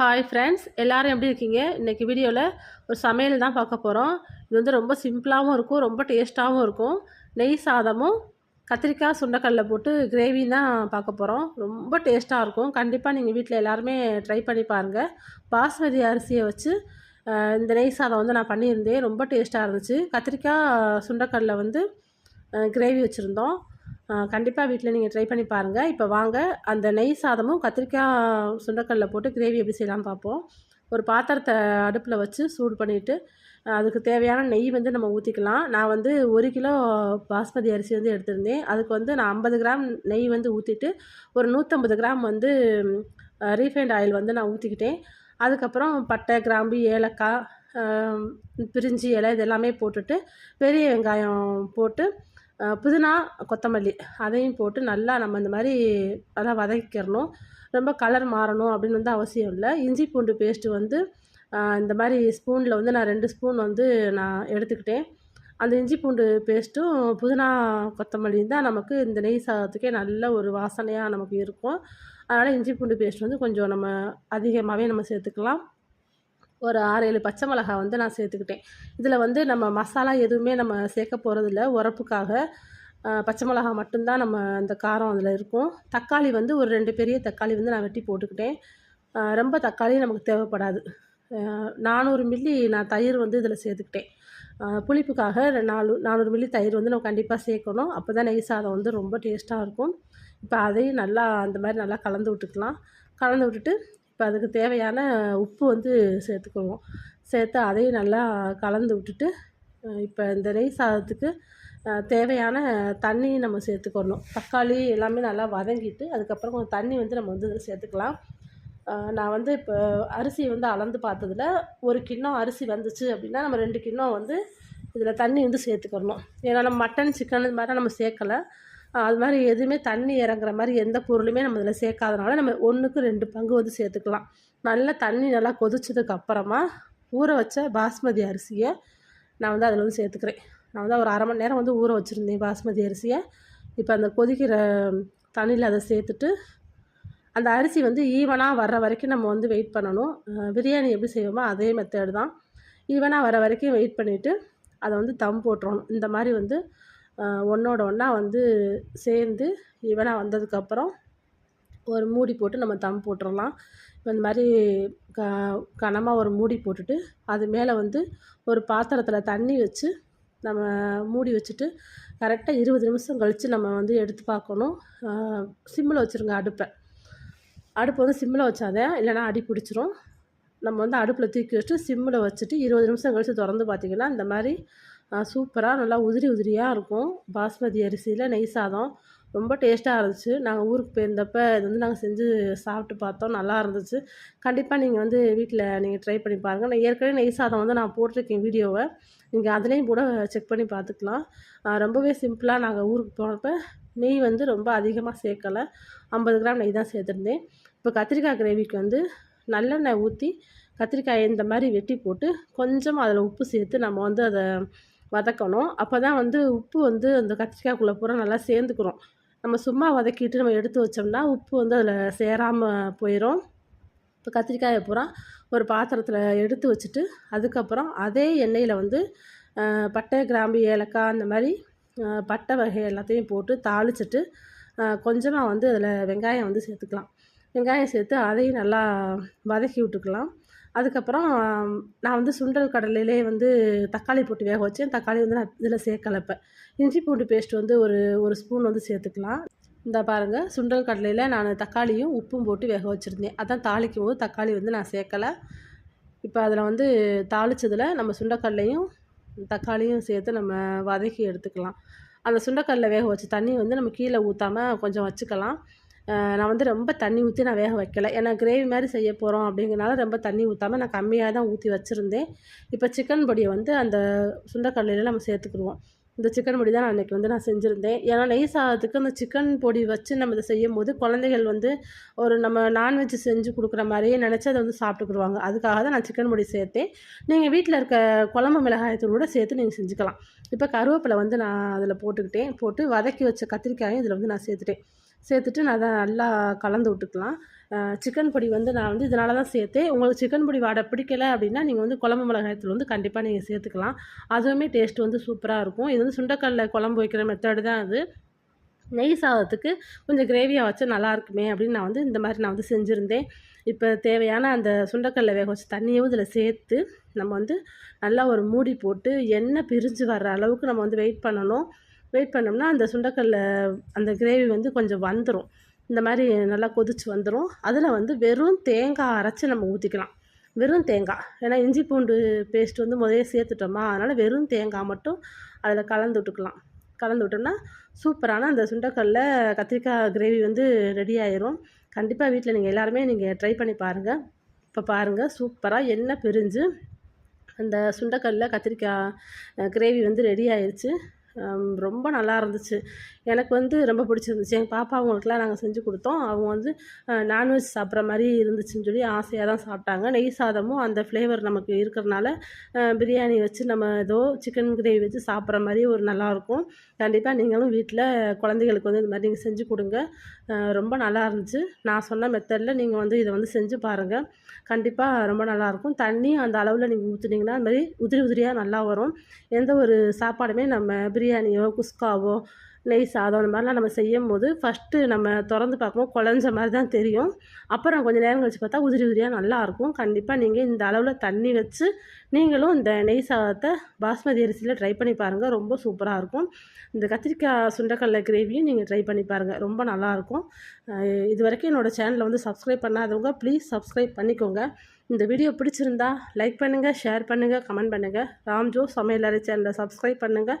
Hi friends எல்லோரும் எப்படி இருக்கீங்க? இன்றைக்கி வீடியோவில் ஒரு சமையல் தான் பார்க்க போகிறோம் இது வந்து ரொம்ப சிம்பிளாகவும் இருக்கும் ரொம்ப டேஸ்ட்டாகவும் இருக்கும். நெய் சாதமும் கத்திரிக்காய் சுண்டக்கல்ல போட்டு கிரேவி தான் பார்க்க போகிறோம் ரொம்ப டேஸ்ட்டாக இருக்கும். கண்டிப்பாக நீங்கள் வீட்டில் எல்லாருமே ட்ரை பண்ணி பாருங்கள் பாஸ்மதி அரிசியை வச்சு இந்த நெய் சாதம் வந்து நான் பண்ணியிருந்தேன். ரொம்ப டேஸ்ட்டாக இருந்துச்சு. கத்திரிக்காய் சுண்டக்கல்ல வந்து கிரேவி வச்சுருந்தோம். கண்டிப்பாக வீட்டில் நீங்கள் ட்ரை பண்ணி பாருங்கள் இப்போ வாங்க. அந்த நெய் சாதமும் கத்திரிக்காய் சுண்டைக்கடலை போட்டு கிரேவி எப்படி செய்யலாம் பார்ப்போம் ஒரு பாத்திரத்தை அடுப்பில் வச்சு சூடு பண்ணிவிட்டு அதுக்கு தேவையான நெய் வந்து நம்ம ஊற்றிக்கலாம் நான் வந்து ஒரு கிலோ பாஸ்மதி அரிசி வந்து எடுத்திருந்தேன். அதுக்கு வந்து நான் ஐம்பது கிராம் நெய் வந்து ஊற்றிட்டு ஒரு நூற்றம்பது கிராம் வந்து ரீஃபைண்ட் ஆயில் வந்து நான் ஊற்றிக்கிட்டேன் அதுக்கப்புறம் பட்டை கிராம்பு ஏலக்காய் பிரிஞ்சி இலை இது எல்லாமே போட்டுட்டு பெரிய வெங்காயம் போட்டு புதினா கொத்தமல்லி அதையும் போட்டு நல்லா நம்ம இந்த மாதிரி நல்லா வதக்கிக்கிறணும். ரொம்ப கலர் மாறணும் அப்படின்னு வந்து அவசியம் இல்லை. இஞ்சி பூண்டு பேஸ்ட்டு வந்து இந்த மாதிரி ஸ்பூனில் வந்து நான் ரெண்டு ஸ்பூன் வந்து நான் எடுத்துக்கிட்டேன். அந்த இஞ்சி பூண்டு பேஸ்ட்டும் புதினா கொத்தமல்லியும் தான் நமக்கு இந்த நெய் சாதத்துக்கே நல்ல ஒரு வாசனையாக நமக்கு இருக்கும். அதனால் இஞ்சி பூண்டு பேஸ்ட் வந்து கொஞ்சம் நம்ம அதிகமாகவே நம்ம சேர்த்துக்கலாம். ஒரு ஆறு ஏழு பச்சை மிளகாய் வந்து நான் சேர்த்துக்கிட்டேன். இதில் வந்து நம்ம மசாலா எதுவுமே நம்ம சேர்க்க போகிறதில்ல உரப்புக்காக பச்சை மிளகாய் மட்டும்தான் நம்ம அந்த காரம் அதில் இருக்கும். தக்காளி வந்து ஒரு ரெண்டு பெரிய தக்காளி வந்து நான் வெட்டி போட்டுக்கிட்டேன். ரொம்ப தக்காளி நமக்கு தேவைப்படாது. நானூறு மில்லி நான் தயிர் வந்து இதில் சேர்த்துக்கிட்டேன். புளிப்புக்காக நாலு நானூறு மில்லி தயிர் வந்து நம்ம கண்டிப்பாக சேர்க்கணும். அப்போ தான் நெய் சாதம் வந்து ரொம்ப டேஸ்ட்டாக இருக்கும். இப்போ அதையும் நல்லா அந்த மாதிரி நல்லா கலந்து விட்டுக்கலாம். கலந்து விட்டுட்டு இப்போ அதுக்கு தேவையான உப்பு வந்து சேர்த்துக்குவோம் சேர்த்து அதையும் நல்லா கலந்து விட்டுட்டு இப்போ இந்த நெய் சாதத்துக்கு தேவையான தண்ணி நம்ம சேர்த்துக்கணும். தக்காளி எல்லாமே நல்லா வதங்கிட்டு அதுக்கப்புறம் கொஞ்சம் தண்ணி வந்து நம்ம வந்து இதில் சேர்த்துக்கலாம். நான் வந்து இப்போ அரிசி வந்து அளந்து பார்த்ததுல ஒரு கிண்ணம் அரிசி வந்துச்சு அப்படின்னா நம்ம ரெண்டு கிண்ணம் வந்து இதில் தண்ணி வந்து சேர்த்துக்கணும். ஏன்னா நம்ம மட்டன் சிக்கன் இது மாதிரி நம்ம சேர்க்கலை. அது மாதிரி எதுவுமே தண்ணி இறங்குற மாதிரி எந்த பொருளுமே நம்ம இதில் சேர்க்காதனால நம்ம ஒன்றுக்கு ரெண்டு பங்கு வந்து சேர்த்துக்கலாம். நல்லா தண்ணி நல்லா கொதிச்சதுக்கு அப்புறமா ஊற வச்ச பாஸ்மதி அரிசியை நான் வந்து அதில் வந்து சேர்த்துக்கிறேன். நான் வந்து ஒரு அரை மணி நேரம் வந்து ஊற வச்சுருந்தேன் பாஸ்மதி அரிசியை. இப்போ அந்த கொதிக்கிற தண்ணியில் அதை சேர்த்துட்டு அந்த அரிசி வந்து ஈவனாக வர்ற வரைக்கும் நம்ம வந்து வெயிட் பண்ணணும். பிரியாணி எப்படி செய்வோமோ அதே மெத்தேடு தான். ஈவனாக வர வரைக்கும் வெயிட் பண்ணிவிட்டு அதை வந்து தம் போட்டுறணும். இந்த மாதிரி வந்து ஒன்றோட ஒன்றா வந்து சேர்ந்து ஈவனாக வந்ததுக்கப்புறம் ஒரு மூடி போட்டு நம்ம தம் போட்டுடலாம் இப்போ இந்த மாதிரி க கனமாக ஒரு மூடி போட்டுட்டு அது மேலே வந்து ஒரு பாத்திரத்தில் தண்ணி வச்சு நம்ம மூடி வச்சுட்டு கரெக்டாக இருபது நிமிஷம் கழித்து நம்ம வந்து எடுத்து பார்க்கணும். சிம்மில் வச்சுருங்க அடுப்பை. அடுப்பு வந்து சிம்மில் வச்சாதான் இல்லைன்னா அடி பிடிச்சிரும். நம்ம வந்து அடுப்பில் தூக்கி வச்சுட்டு சிம்மில் வச்சுட்டு இருபது நிமிஷம் கழித்து திறந்து பார்த்தீங்கன்னா இந்த மாதிரி சூப்பராக நல்லா உதிரி உதிரியாக இருக்கும். பாஸ்மதி அரிசியில் நெய் சாதம். ரொம்ப டேஸ்ட்டாக இருந்துச்சு. நாங்கள் ஊருக்கு போயிருந்தப்ப இது வந்து நாங்கள் செஞ்சு சாப்பிட்டு பார்த்தோம். நல்லா இருந்துச்சு. கண்டிப்பாக நீங்கள் வந்து வீட்டில் நீங்கள் ட்ரை பண்ணி பாருங்கள் நான் ஏற்கனவே நெய் சாதம் வந்து நான் போட்டிருக்கேன் வீடியோவை. நீங்கள் அதுலேயும் கூட செக் பண்ணி பார்த்துக்கலாம். ரொம்பவே சிம்பிளாக நாங்கள் ஊருக்கு போனப்போ நெய் வந்து ரொம்ப அதிகமாக சேர்க்கலை. ஐம்பது கிராம் நெய் தான் சேர்த்துருந்தேன். இப்போ கத்திரிக்காய் கிரேவிக்கு வந்து நல்லெண்ணெய் ஊற்றி கத்திரிக்காயை இந்த மாதிரி வெட்டி போட்டு கொஞ்சம் அதில் உப்பு சேர்த்து நம்ம வந்து அதை வதக்கணும். அப்போ தான் வந்து உப்பு வந்து அந்த கத்திரிக்காய்க்குள்ளே பூரா நல்லா சேர்ந்துக்கிறோம். நம்ம சும்மா வதக்கிட்டு நம்ம எடுத்து வச்சோம்னா உப்பு வந்து அதில் சேராமல் போயிடும் இப்போ கத்திரிக்காயை பூரா ஒரு பாத்திரத்தில் எடுத்து வச்சுட்டு அதுக்கப்புறம் அதே எண்ணெயில் வந்து பட்டை கிராம்பு ஏலக்காய் அந்த மாதிரி பட்டை வகை எல்லாத்தையும் போட்டு தாளிச்சிட்டு கொஞ்சமாக வந்து அதில் வெங்காயம் வந்து சேர்த்துக்கலாம். வெங்காயம் சேர்த்து அதையும் நல்லா வதக்கி விட்டுக்கலாம். அதுக்கப்புறம் நான் வந்து சுண்டல் கடலையிலே வந்து தக்காளி போட்டு வேக வச்சேன். தக்காளி வந்து நான் இதில் சேர்க்கலப்பேன் இப்போ இஞ்சி பூண்டு பேஸ்ட் வந்து ஒரு ஒரு ஸ்பூன் வந்து சேர்த்துக்கலாம். இந்த பாருங்கள் சுண்டல் கடலையில் நான் தக்காளியும் உப்பும் போட்டு வேக வச்சுருந்தேன். அதான் தாளிக்கும் போது தக்காளி வந்து நான் சேர்க்கலை. இப்போ அதில் வந்து தாளித்ததில் நம்ம சுண்டக்கடலையும் தக்காளியும் சேர்த்து நம்ம வதக்கி எடுத்துக்கலாம். அந்த சுண்டக்கடலை வேக வச்ச தண்ணி வந்து நம்ம கீழே ஊற்றாமல் கொஞ்சம் வச்சுக்கலாம். நான் வந்து ரொம்ப தண்ணி ஊற்றி நான் வேக வைக்கலை. ஏன்னா கிரேவி மாதிரி செய்ய போகிறோம் அப்படிங்கிறனால ரொம்ப தண்ணி ஊற்றாமல் நான் கம்மியாக தான் ஊற்றி வச்சுருந்தேன். இப்போ சிக்கன் பொடியை வந்து அந்த சுண்டக்கடலையில் நம்ம சேர்த்துக்குருவோம் இந்த சிக்கன் பொடி தான் நான் அன்றைக்கி வந்து நான் செஞ்சுருந்தேன். ஏன்னா நெய் சாதத்துக்கு அந்த சிக்கன் பொடி வச்சு நம்ம இதை செய்யும் போது குழந்தைகள் வந்து ஒரு நம்ம நான்வெஜ் செஞ்சு கொடுக்குற மாதிரியே நினச்சி அதை வந்து சாப்பிட்டுக்குருவாங்க அதுக்காக தான் நான் சிக்கன் பொடி சேர்த்தேன். நீங்கள் வீட்டில் இருக்க குழம்பு மிளகாயத்தூள் கூட சேர்த்து நீங்கள் செஞ்சுக்கலாம். இப்போ கருவேப்பிலை வந்து நான் அதில் போட்டுக்கிட்டேன். போட்டு வதக்கி வச்ச கத்திரிக்காயும் இதில் வந்து நான் சேர்த்துட்டேன். சேர்த்துட்டு நான் அதை நல்லா கலந்து விட்டுக்கலாம். சிக்கன் பொடி வந்து நான் வந்து இதனால தான் சேர்த்தேன். உங்களுக்கு சிக்கன் பொடி வாடை பிடிக்கல அப்படின்னா நீங்கள் வந்து குழம்பு மிளகாயத்தில் வந்து கண்டிப்பாக நீங்கள் சேர்த்துக்கலாம். அதுவுமே டேஸ்ட் வந்து சூப்பராக இருக்கும். இது வந்து சுண்டக்கல்லில் குழம்பு வைக்கிற மெத்தடு தான் அது. நெய் சாதத்துக்கு கொஞ்சம் கிரேவியாக வச்சா நல்லா இருக்குமே அப்படின்னு நான் வந்து இந்த மாதிரி நான் வந்து செஞ்சுருந்தேன். இப்போ தேவையான அந்த சுண்டக்கல்லை வேக வச்சு தண்ணியும் இதில் சேர்த்து நம்ம வந்து நல்லா ஒரு மூடி போட்டு எண்ணெய் பிரிஞ்சு வர்ற அளவுக்கு நம்ம வந்து வெயிட் பண்ணணும். வெயிட் பண்ணோம்னா அந்த சுண்டக்கல்ல அந்த கிரேவி வந்து கொஞ்சம் வந்துடும் இந்த மாதிரி நல்லா கொதிச்சு வந்துடும் அதில் வந்து வெறும் தேங்காய் அரைச்சி நம்ம ஊற்றிக்கலாம் வெறும் தேங்காய். ஏன்னா இஞ்சி பூண்டு பேஸ்ட் வந்து முதலே சேர்த்துட்டோமா அதனால் வெறும் தேங்காய் மட்டும் அதில் கலந்து விட்டுக்கலாம். கலந்து விட்டோம்னா சூப்பரான அந்த சுண்டக்கல்ல கத்திரிக்காய் கிரேவி வந்து ரெடி ஆயிரும். கண்டிப்பாக வீட்டில் நீங்கள் எல்லாருமே நீங்கள் ட்ரை பண்ணி பாருங்கள் இப்போ பாருங்கள் சூப்பராக எண்ணெய் பிரிஞ்சு அந்த சுண்டக்கல்ல கத்திரிக்காய் கிரேவி வந்து ரெடி ஆயிடுச்சு ரொம்ப நல்லா இருந்துச்சு. எனக்கு வந்து ரொம்ப பிடிச்சிருந்துச்சு. எங்கள் பாப்பா அவங்களுக்குலாம் நாங்கள் செஞ்சு கொடுத்தோம். அவங்க வந்து நான்வெஜ் சாப்பிட்ற மாதிரி இருந்துச்சுன்னு சொல்லி ஆசையாக தான் சாப்பிட்டாங்க. நெய் சாதமும் அந்த ஃப்ளேவர் நமக்கு இருக்கிறனால பிரியாணி வச்சு நம்ம ஏதோ சிக்கன் கிரேவி வச்சு சாப்பிட்ற மாதிரி ஒரு நல்லாயிருக்கும் கண்டிப்பாக நீங்களும் வீட்டில் குழந்தைகளுக்கு வந்து இந்த மாதிரி நீங்கள் செஞ்சு கொடுங்க. ரொம்ப நல்லா இருந்துச்சு. நான் சொன்ன மெத்தடில் நீங்கள் வந்து இதை வந்து செஞ்சு பாருங்கள் கண்டிப்பாக ரொம்ப நல்லாயிருக்கும் தண்ணி அந்த அளவில் நீங்கள் ஊற்றுனீங்கன்னா அது மாதிரி உதிரி உதிரியாக நல்லா வரும். எந்த ஒரு சாப்பாடுமே நம்ம பிரியாணியோ குஸ்காவோ நெய் சாதம் அந்த மாதிரிலாம் நம்ம செய்யும் போது ஃபஸ்ட்டு நம்ம திறந்து பார்க்கும்போது குழஞ்ச மாதிரி தான் தெரியும். அப்புறம் கொஞ்சம் நேரம் கழிச்சு பார்த்தா உதிரி உதிரியாக நல்லாயிருக்கும் கண்டிப்பாக நீங்கள் இந்த அளவில் தண்ணி வச்சு நீங்களும் இந்த நெய் சாதத்தை பாஸ்மதி அரிசியில் ட்ரை பண்ணி பாருங்கள் ரொம்ப சூப்பராக இருக்கும். இந்த கத்திரிக்காய் சுண்டக்கடலை கிரேவியும் நீங்கள் ட்ரை பண்ணி பாருங்கள் ரொம்ப நல்லாயிருக்கும் இது வரைக்கும் என்னோடய சேனலை வந்து சப்ஸ்கிரைப் பண்ணாதவங்க ப்ளீஸ் சப்ஸ்கிரைப் பண்ணிக்கோங்க. இந்த வீடியோ பிடிச்சிருந்தா லைக் பண்ணுங்கள் ஷேர் பண்ணுங்கள் கமெண்ட் பண்ணுங்கள் ராம்ஜோ சமையலறை சேனலை சப்ஸ்கிரைப் பண்ணுங்கள்